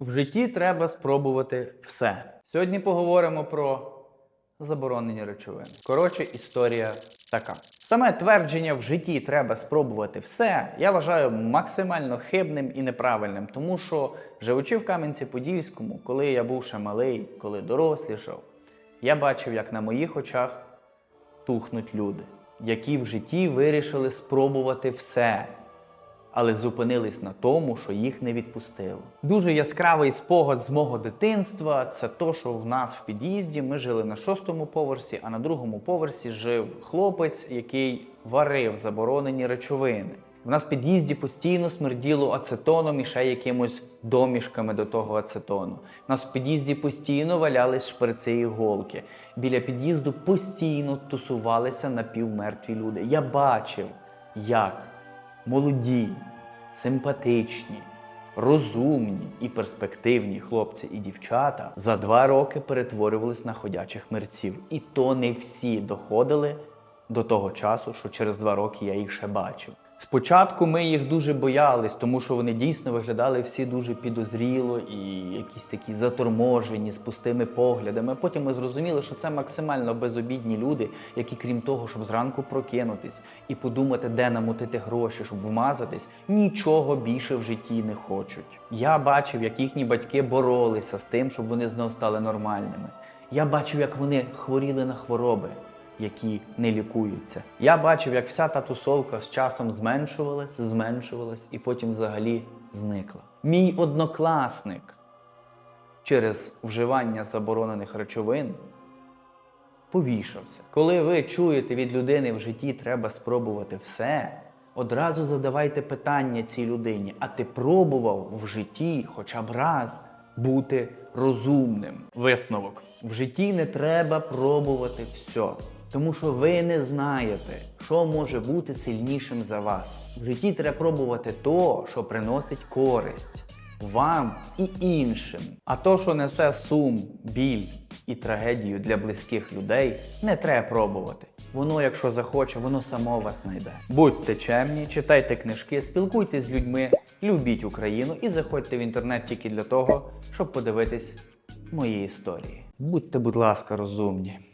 В житті треба спробувати все. Сьогодні поговоримо про заборонені речовини. Коротше, історія така. Саме твердження в житті треба спробувати все, я вважаю максимально хибним і неправильним, тому що живучи в Кам'янці-Подільському, коли я був ще малий, коли дорослішав, я бачив, як на моїх очах тухнуть люди, які в житті вирішили спробувати все, але зупинились на тому, що їх не відпустило. Дуже яскравий спогад з мого дитинства це то, що в нас в під'їзді ми жили на шостому поверсі, а на другому поверсі жив хлопець, який варив заборонені речовини. В нас в під'їзді постійно смерділо ацетоном і ще якимось домішками до того ацетону. У нас в під'їзді постійно валялись шприци і іголки. Біля під'їзду постійно тусувалися напівмертві люди. Я бачив, як молоді, симпатичні, розумні і перспективні хлопці і дівчата за два роки перетворювались на ходячих мерців. І то не всі доходили до того часу, що через два роки я їх ще бачив. Спочатку ми їх дуже боялись, тому що вони дійсно виглядали всі дуже підозріло і якісь такі заторможені з пустими поглядами. Потім ми зрозуміли, що це максимально безобідні люди, які, крім того, щоб зранку прокинутись і подумати, де намутити гроші, щоб вмазатись, нічого більше в житті не хочуть. Я бачив, як їхні батьки боролися з тим, щоб вони знов стали нормальними. Я бачив, як вони хворіли на хвороби які не лікуються. Я бачив, як вся та тусовка з часом зменшувалась, зменшувалась і потім взагалі зникла. Мій однокласник через вживання заборонених речовин повішався. Коли ви чуєте від людини в житті треба спробувати все, одразу задавайте питання цій людині, а ти пробував в житті хоча б раз бути розумним. Висновок. В житті не треба пробувати все. Тому що ви не знаєте, що може бути сильнішим за вас. В житті треба пробувати то, що приносить користь вам і іншим. А то, що несе сум, біль і трагедію для близьких людей, не треба пробувати. Воно, якщо захоче, воно само вас знайде. Будьте чемні, читайте книжки, спілкуйтесь з людьми, любіть Україну і заходьте в інтернет тільки для того, щоб подивитись мої історії. Будьте, будь ласка, розумні.